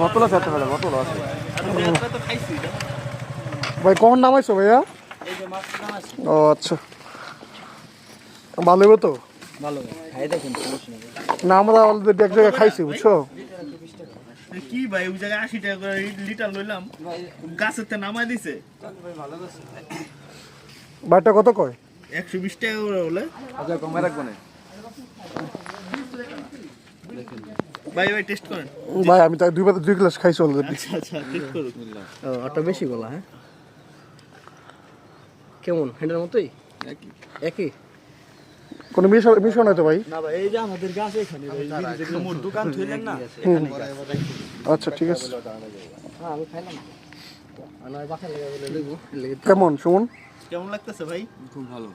বোতল আছে একটা বেলা বোতল আছে তো খাইছি না ভাই কখন নামাইছো ভাইয়া? এই যে মাছটা দাম আছে ও আচ্ছা। ভালো হবে তো? ভালো খাই দেখেন সমস্যা নেই। না আমরা অলরেডি এক জায়গায় খাইছি বুঝছ? কি ভাই ওই জায়গায় আশি টাকা করে লিটার লইলাম। গাছের তে নামাই দিছে। ভাইটা কত কয়? একশো বিশ টাকা করে বলে আচ্ছা কমে রাখব না। ভাই ভাই টেস্ট করেন। ভাই আমি তাই দুই পাতে দুই গ্লাস খাইছি অলরেডি আচ্ছা আচ্ছা টেস্ট করুন ও ওটা বেশি গলা হ্যাঁ? কেমন? হ্যান্ডের মতোই? একই। একই? কোনো মিশন মিশন হয়তো ভাই? না ভাই এই যে আমাদের গাছ এখানে মোর দোকান থইলেন না? হুম। আচ্ছা ঠিক আছে। হ্যাঁ আমি খাইলাম। আর বাসা লেগে বলে লইব কেমন সুমন? কেমন লাগতেছে ভাই? খুব ভালো।